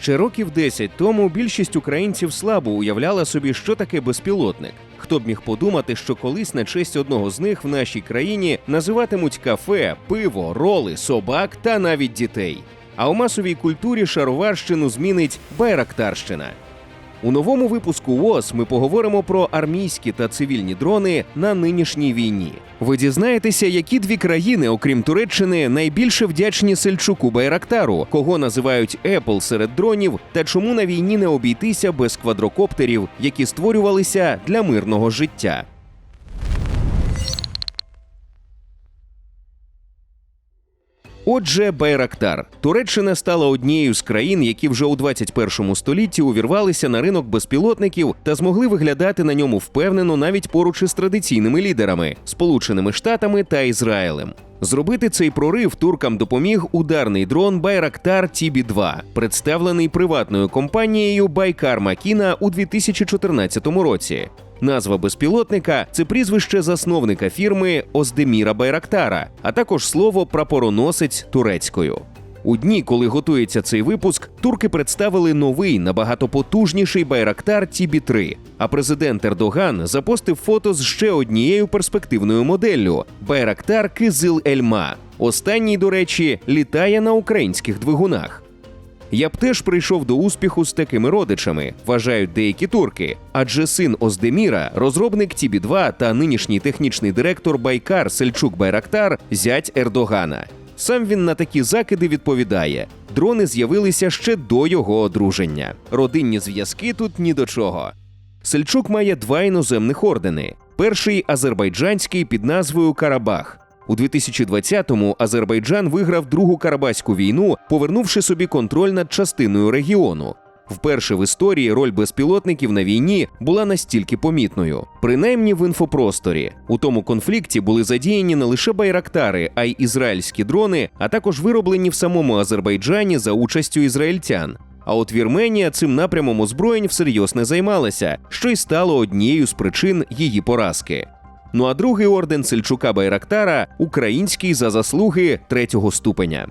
Ще років 10 тому більшість українців слабо уявляла собі, що таке безпілотник. Хто б міг подумати, що колись на честь одного з них в нашій країні називатимуть кафе, пиво, роли, собак та навіть дітей. А у масовій культурі шароварщину змінить байрактарщина. У новому випуску ВОЗ ми поговоримо про армійські та цивільні дрони на нинішній війні. Ви дізнаєтеся, які дві країни, окрім Туреччини, найбільше вдячні Сельчуку Байрактару, кого називають Apple серед дронів, та чому на війні не обійтися без квадрокоптерів, які створювалися для мирного життя. Отже, Байрактар. Туреччина стала однією з країн, які вже у 21 столітті увірвалися на ринок безпілотників та змогли виглядати на ньому впевнено навіть поруч із традиційними лідерами Сполученими Штатами та Ізраїлем. Зробити цей прорив туркам допоміг ударний дрон Байрактар TB-2, представлений приватною компанією Байкар Макіна у 2014 році. Назва безпілотника це прізвище засновника фірми Оздеміра Байрактара, а також слово прапороносець турецькою. У дні, коли готується цей випуск, турки представили новий набагато потужніший Байрактар TB3, А президент Ердоган запостив фото з ще однією перспективною моделлю Байрактар Кизил Ельма. Останній, до речі, літає на українських двигунах. Я б теж прийшов до успіху з такими родичами, вважають деякі турки. Адже син Оздеміра, розробник Тібі 2 та нинішній технічний директор Байкар Сельчук Байрактар, зять Ердогана. Сам він на такі закиди відповідає: дрони з'явилися ще до його одруження. Родинні зв'язки тут ні до чого. Сельчук має два іноземних ордени: перший азербайджанський під назвою Карабах. У 2020-му Азербайджан виграв другу Карабаську війну, повернувши собі контроль над частиною регіону. Вперше в історії роль безпілотників на війні була настільки помітною, принаймні в інфопросторі. У тому конфлікті були задіяні не лише байрактари, а й ізраїльські дрони, а також вироблені в самому Азербайджані за участю ізраїльтян. А от Вірменія цим напрямом озброєнь всерйоз не займалася, що й стало однією з причин її поразки. Ну а другий орден Сельчука Байрактара український за заслуги третього ступеня.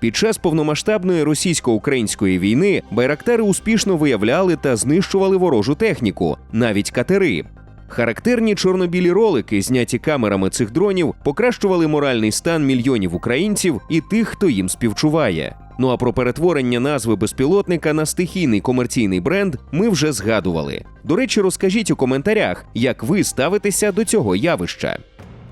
Під час повномасштабної російсько-української війни байрактари успішно виявляли та знищували ворожу техніку, навіть катери. Характерні чорнобілі ролики, зняті камерами цих дронів, покращували моральний стан мільйонів українців і тих, хто їм співчуває. Ну а про перетворення назви безпілотника на стихійний комерційний бренд ми вже згадували. До речі, розкажіть у коментарях, як ви ставитеся до цього явища.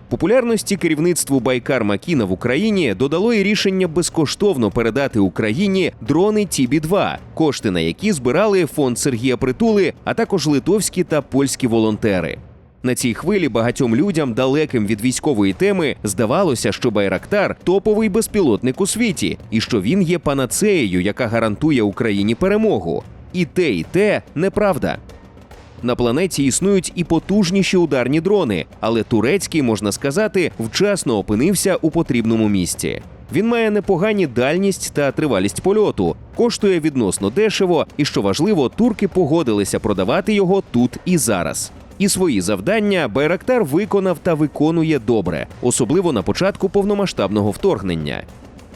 Популярності керівництву Байкар Макіна в Україні додало і рішення безкоштовно передати Україні дрони TB-2, кошти на які збирали фонд Сергія Притули, а також литовські та польські волонтери. На цій хвилі багатьом людям, далеким від військової теми, здавалося, що Байрактар топовий безпілотник у світі, і що він є панацеєю, яка гарантує Україні перемогу. І те, і те неправда. На планеті існують і потужніші ударні дрони, але турецький, можна сказати, вчасно опинився у потрібному місці. Він має непогані дальність та тривалість польоту, коштує відносно дешево, і що важливо, турки погодилися продавати його тут і зараз. І свої завдання Байрактар виконав та виконує добре, особливо на початку повномасштабного вторгнення.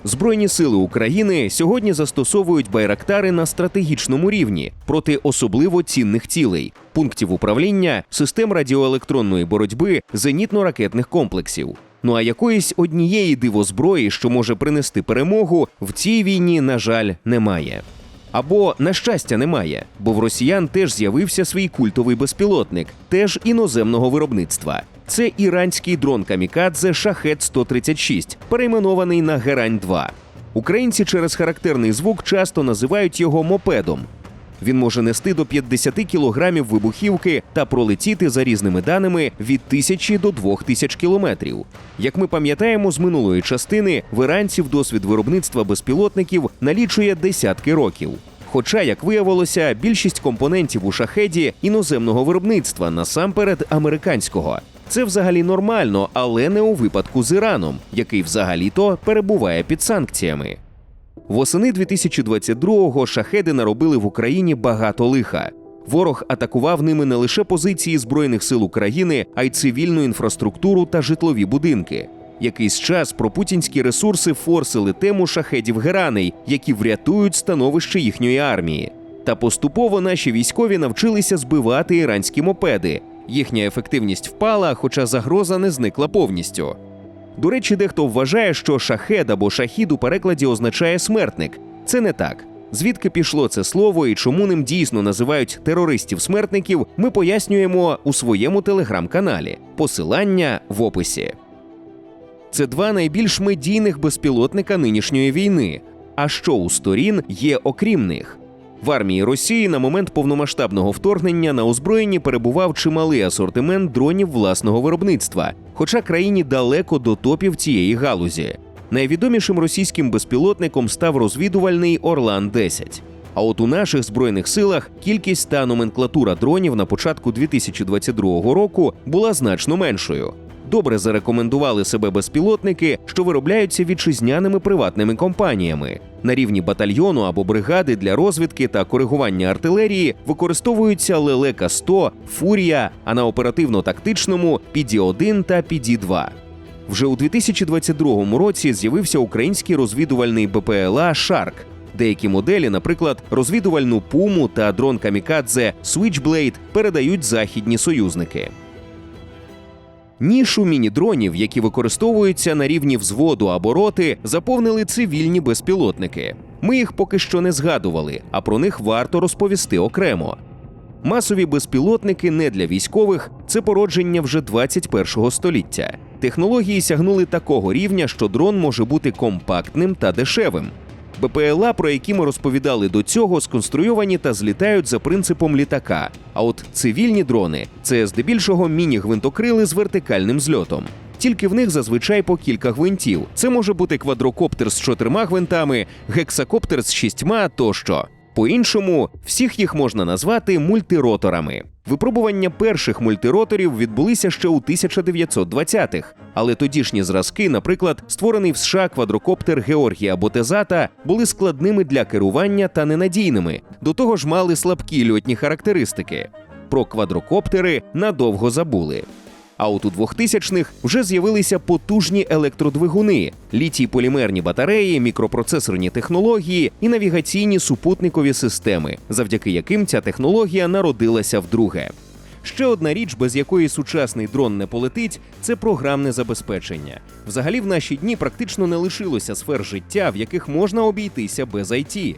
Збройні сили України сьогодні застосовують байрактари на стратегічному рівні проти особливо цінних цілей, пунктів управління, систем радіоелектронної боротьби, зенітно-ракетних комплексів. Ну а якоїсь однієї дивозброї, що може принести перемогу, в цій війні, на жаль, немає. Або на щастя немає, бо в росіян теж з'явився свій культовий безпілотник, теж іноземного виробництва. Це іранський дрон Камікадзе Шахет 136, перейменований на Герань 2 Українці через характерний звук часто називають його мопедом. Він може нести до 50 кілограмів вибухівки та пролетіти за різними даними від тисячі до двох тисяч кілометрів. Як ми пам'ятаємо з минулої частини, в іранців досвід виробництва безпілотників налічує десятки років. Хоча, як виявилося, більшість компонентів у шахеді іноземного виробництва, насамперед американського. Це взагалі нормально, але не у випадку з Іраном, який взагалі-то перебуває під санкціями. Восени 2022-го шахеди наробили в Україні багато лиха. Ворог атакував ними не лише позиції Збройних сил України, а й цивільну інфраструктуру та житлові будинки. Якийсь час пропутінські ресурси форсили тему шахедів Гераней, які врятують становище їхньої армії. Та поступово наші військові навчилися збивати іранські мопеди. Їхня ефективність впала, хоча загроза не зникла повністю. До речі, дехто вважає, що шахед або шахід у перекладі означає смертник. Це не так. Звідки пішло це слово і чому ним дійсно називають терористів-смертників, ми пояснюємо у своєму телеграм-каналі. Посилання в описі. Це два найбільш медійних безпілотника нинішньої війни. А що у сторін є окрім них? В армії Росії на момент повномасштабного вторгнення на озброєнні перебував чималий асортимент дронів власного виробництва, хоча країні далеко до топів цієї галузі. Найвідомішим російським безпілотником став розвідувальний Орлан 10 А от у наших збройних силах кількість та номенклатура дронів на початку 2022 року була значно меншою. Добре зарекомендували себе безпілотники, що виробляються вітчизняними приватними компаніями. На рівні батальйону або бригади для розвідки та коригування артилерії використовуються Лелека 100 Фурія, а на оперативно-тактичному PD-1 та PD-2. Вже у 2022 році з'явився український розвідувальний БПЛА Шарк. Деякі моделі, наприклад, розвідувальну пуму та дрон Камікадзе Switchblade, передають західні союзники. Нішу міні-дронів, які використовуються на рівні взводу або роти, заповнили цивільні безпілотники. Ми їх поки що не згадували, а про них варто розповісти окремо. Масові безпілотники не для військових це породження вже 21-го століття. Технології сягнули такого рівня, що дрон може бути компактним та дешевим. БПЛА, про які ми розповідали до цього, сконструйовані та злітають за принципом літака. А от цивільні дрони це здебільшого міні-гвинтокрили з вертикальним зльотом. Тільки в них зазвичай по кілька гвинтів. Це може бути квадрокоптер з чотирма гвинтами, гексакоптер з шістьма тощо. По-іншому, всіх їх можна назвати мультироторами. Випробування перших мультироторів відбулися ще у 1920-х, але тодішні зразки, наприклад, створений в США квадрокоптер Георгія Ботезата, були складними для керування та ненадійними. До того ж, мали слабкі льотні характеристики. Про квадрокоптери надовго забули. А от у 2000-х вже з'явилися потужні електродвигуни, літій полімерні батареї, мікропроцесорні технології і навігаційні супутникові системи, завдяки яким ця технологія народилася вдруге. Ще одна річ, без якої сучасний дрон не полетить, це програмне забезпечення. Взагалі, в наші дні практично не лишилося сфер життя, в яких можна обійтися без IT.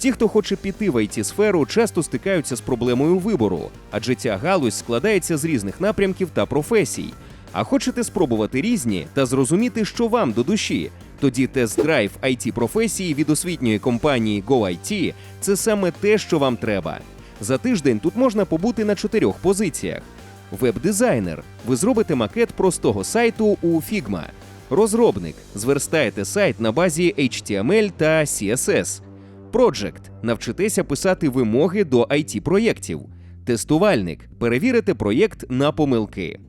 Ті, хто хоче піти в it сферу, часто стикаються з проблемою вибору, адже ця галузь складається з різних напрямків та професій. А хочете спробувати різні та зрозуміти, що вам до душі? Тоді тест-драйв it професії від освітньої компанії GoIT – це саме те, що вам треба. За тиждень тут можна побути на чотирьох позиціях: веб-дизайнер. Ви зробите макет простого сайту у Figma. Розробник зверстаєте сайт на базі HTML та CSS. Project – навчитеся писати вимоги до it проєктів. Тестувальник перевірите проєкт на помилки.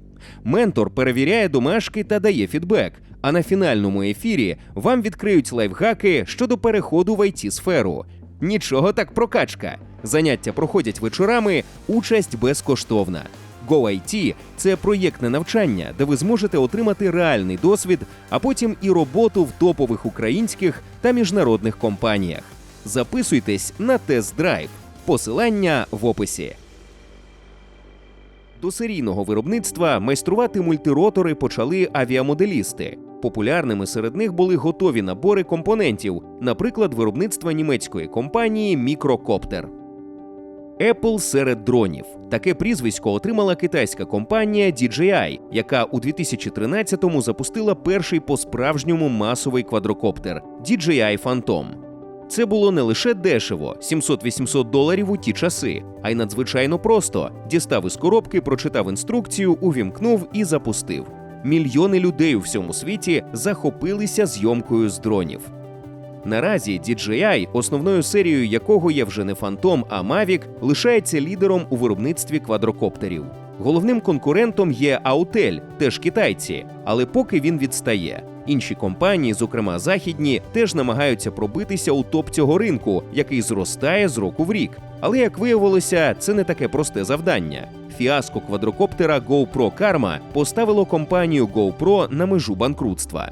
Ментор перевіряє домашки та дає фідбек. А на фінальному ефірі вам відкриють лайфхаки щодо переходу в it сферу. Нічого так прокачка. Заняття проходять вечорами, участь безкоштовна. GoIT – це проєктне навчання, де ви зможете отримати реальний досвід, а потім і роботу в топових українських та міжнародних компаніях. Записуйтесь на тест-драйв. Посилання в описі. До серійного виробництва майструвати мультиротори почали авіамоделісти. Популярними серед них були готові набори компонентів, наприклад, виробництва німецької компанії Мікрокоптер. Apple серед дронів. Таке прізвисько отримала китайська компанія DJI, яка у 2013-му запустила перший по-справжньому масовий квадрокоптер DJI Phantom. Це було не лише дешево 700-800 доларів у ті часи, а й надзвичайно просто. Дістав із коробки, прочитав інструкцію, увімкнув і запустив. Мільйони людей у всьому світі захопилися зйомкою з дронів. Наразі DJI, основною серією якого є вже не Phantom, а Mavic, лишається лідером у виробництві квадрокоптерів. Головним конкурентом є Аутель, теж китайці, але поки він відстає. Інші компанії, зокрема західні, теж намагаються пробитися у топ цього ринку, який зростає з року в рік. Але як виявилося, це не таке просте завдання. Фіаско квадрокоптера GoPro Karma поставило компанію GoPro на межу банкрутства.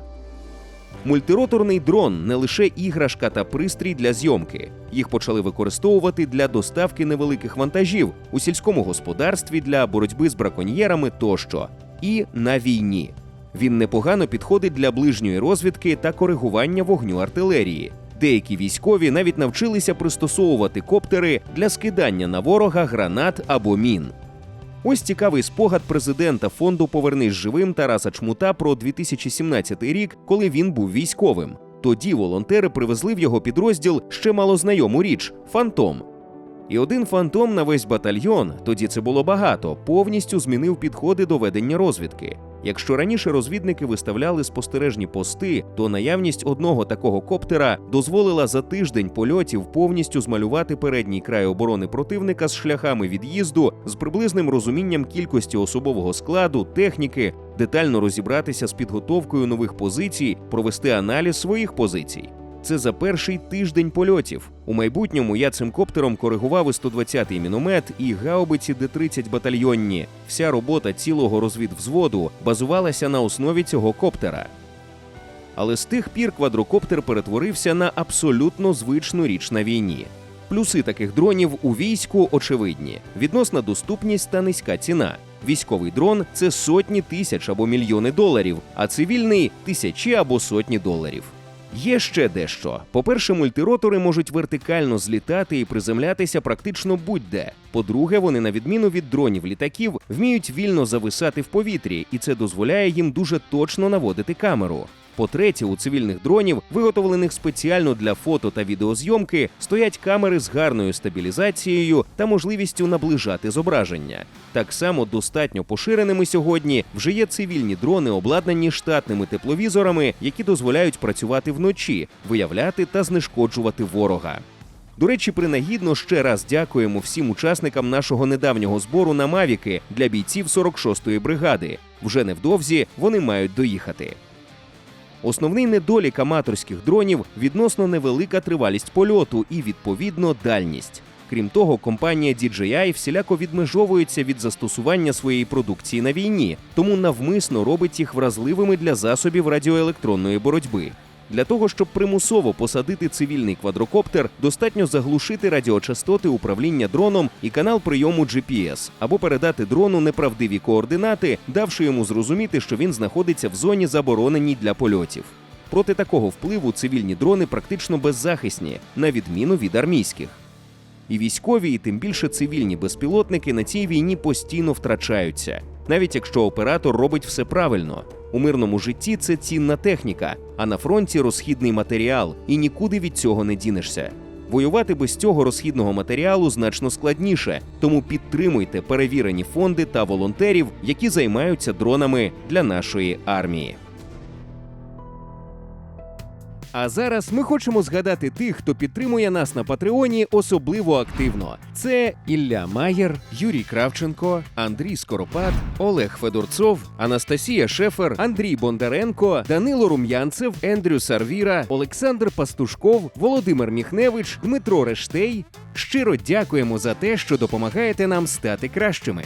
Мультироторний дрон не лише іграшка та пристрій для зйомки. Їх почали використовувати для доставки невеликих вантажів у сільському господарстві для боротьби з браконьєрами тощо. І на війні. Він непогано підходить для ближньої розвідки та коригування вогню артилерії. Деякі військові навіть навчилися пристосовувати коптери для скидання на ворога гранат або мін. Ось цікавий спогад президента фонду Повернись живим Тараса Чмута про 2017 рік, коли він був військовим. Тоді волонтери привезли в його підрозділ ще малознайому річ фантом. І один фантом на весь батальйон, тоді це було багато, повністю змінив підходи до ведення розвідки. Якщо раніше розвідники виставляли спостережні пости, то наявність одного такого коптера дозволила за тиждень польотів повністю змалювати передній край оборони противника з шляхами від'їзду, з приблизним розумінням кількості особового складу, техніки, детально розібратися з підготовкою нових позицій, провести аналіз своїх позицій. Це за перший тиждень польотів. У майбутньому я цим коптером коригував і 120-й міномет, і гаубиці Д-30 батальйонні. Вся робота цілого розвідвзводу базувалася на основі цього коптера. Але з тих пір квадрокоптер перетворився на абсолютно звичну річ на війні. Плюси таких дронів у війську очевидні: відносна доступність та низька ціна. Військовий дрон це сотні тисяч або мільйони доларів, а цивільний тисячі або сотні доларів. Є ще дещо. По-перше, мультиротори можуть вертикально злітати і приземлятися практично будь-де. По-друге, вони, на відміну від дронів літаків, вміють вільно зависати в повітрі, і це дозволяє їм дуже точно наводити камеру. По-третє, у цивільних дронів, виготовлених спеціально для фото та відеозйомки, стоять камери з гарною стабілізацією та можливістю наближати зображення. Так само достатньо поширеними сьогодні вже є цивільні дрони, обладнані штатними тепловізорами, які дозволяють працювати вночі, виявляти та знешкоджувати ворога. До речі, принагідно ще раз дякуємо всім учасникам нашого недавнього збору на Мавіки для бійців 46-ї бригади. Вже невдовзі вони мають доїхати. Основний недолік аматорських дронів відносно невелика тривалість польоту і відповідно дальність. Крім того, компанія DJI всіляко відмежовується від застосування своєї продукції на війні, тому навмисно робить їх вразливими для засобів радіоелектронної боротьби. Для того, щоб примусово посадити цивільний квадрокоптер, достатньо заглушити радіочастоти управління дроном і канал прийому GPS, або передати дрону неправдиві координати, давши йому зрозуміти, що він знаходиться в зоні забороненій для польотів. Проти такого впливу цивільні дрони практично беззахисні, на відміну від армійських. І військові, і тим більше цивільні безпілотники на цій війні постійно втрачаються, навіть якщо оператор робить все правильно. У мирному житті це цінна техніка, а на фронті розхідний матеріал, і нікуди від цього не дінешся. Воювати без цього розхідного матеріалу значно складніше, тому підтримуйте перевірені фонди та волонтерів, які займаються дронами для нашої армії. А зараз ми хочемо згадати тих, хто підтримує нас на Патреоні особливо активно. Це Ілля Маєр, Юрій Кравченко, Андрій Скоропад, Олег Федорцов, Анастасія Шефер, Андрій Бондаренко, Данило Рум'янцев, Ендрю Сарвіра, Олександр Пастушков, Володимир Міхневич, Дмитро Рештей. Щиро дякуємо за те, що допомагаєте нам стати кращими.